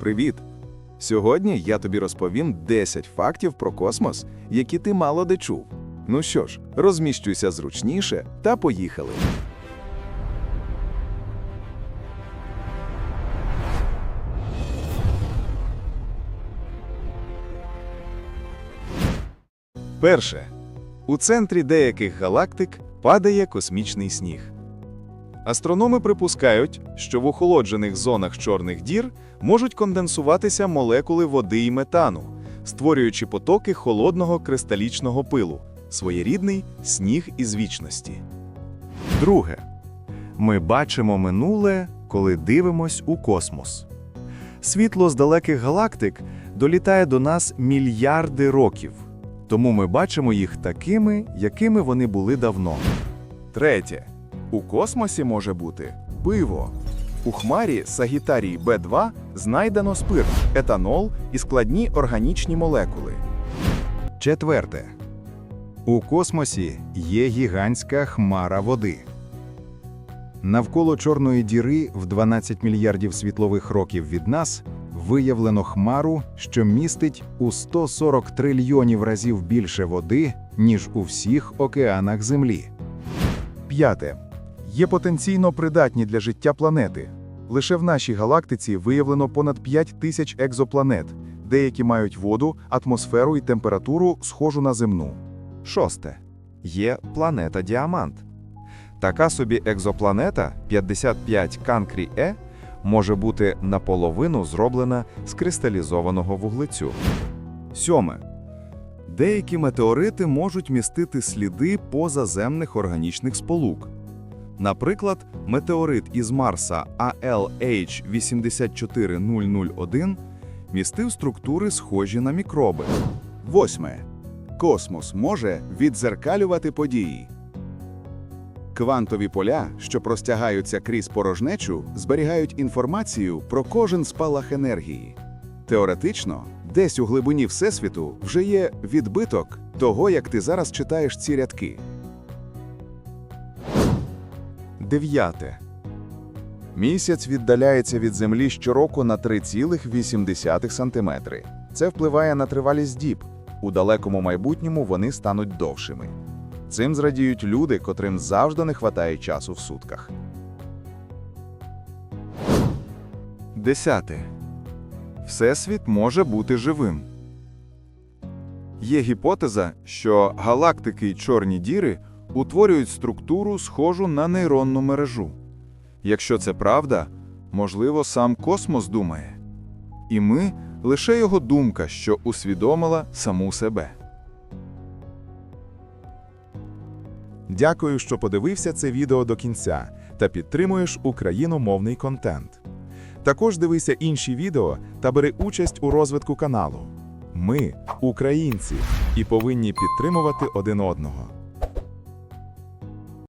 Привіт! Сьогодні я тобі розповім 10 фактів про космос, які ти мало де чув. Ну що ж, розміщуйся зручніше та поїхали. Перше. У центрі деяких галактик падає космічний сніг. Астрономи припускають, що в охолоджених зонах чорних дір можуть конденсуватися молекули води і метану, створюючи потоки холодного кристалічного пилу, своєрідний сніг із вічності. Друге. Ми бачимо минуле, коли дивимось у космос. Світло з далеких галактик долітає до нас мільярди років, тому ми бачимо їх такими, якими вони були давно. Третє. У космосі може бути пиво. У хмарі Сагітарії Б2 знайдено спирт, етанол і складні органічні молекули. Четверте. У космосі є гігантська хмара води. Навколо Чорної діри в 12 мільярдів світлових років від нас виявлено хмару, що містить у 140 трильйонів разів більше води, ніж у всіх океанах Землі. П'яте. Є потенційно придатні для життя планети. Лише в нашій галактиці виявлено понад 5 тисяч екзопланет. Деякі мають воду, атмосферу і температуру, схожу на земну. Шосте. Є планета Діамант. Така собі екзопланета 55 Канкрі Е може бути наполовину зроблена з кристалізованого вуглецю. Сьоме. Деякі метеорити можуть містити сліди позаземних органічних сполук. Наприклад, метеорит із Марса ALH84001 містив структури, схожі на мікроби. Восьме. Космос може віддзеркалювати події. Квантові поля, що простягаються крізь порожнечу, зберігають інформацію про кожен спалах енергії. Теоретично, десь у глибині Всесвіту вже є відбиток того, як ти зараз читаєш ці рядки. Дев'яте. Місяць віддаляється від Землі щороку на 3,8 см. Це впливає на тривалість діб. У далекому майбутньому вони стануть довшими. Цим зрадіють люди, котрим завжди не хватає часу в сутках. Десяте. Всесвіт може бути живим. Є гіпотеза, що галактики й чорні діри утворюють структуру, схожу на нейронну мережу. Якщо це правда, можливо, сам космос думає. І ми лише його думка, що усвідомила саму себе. Дякую, що подивився це відео до кінця та підтримуєш україномовний контент. Також дивися інші відео та бери участь у розвитку каналу. Ми українці і повинні підтримувати один одного.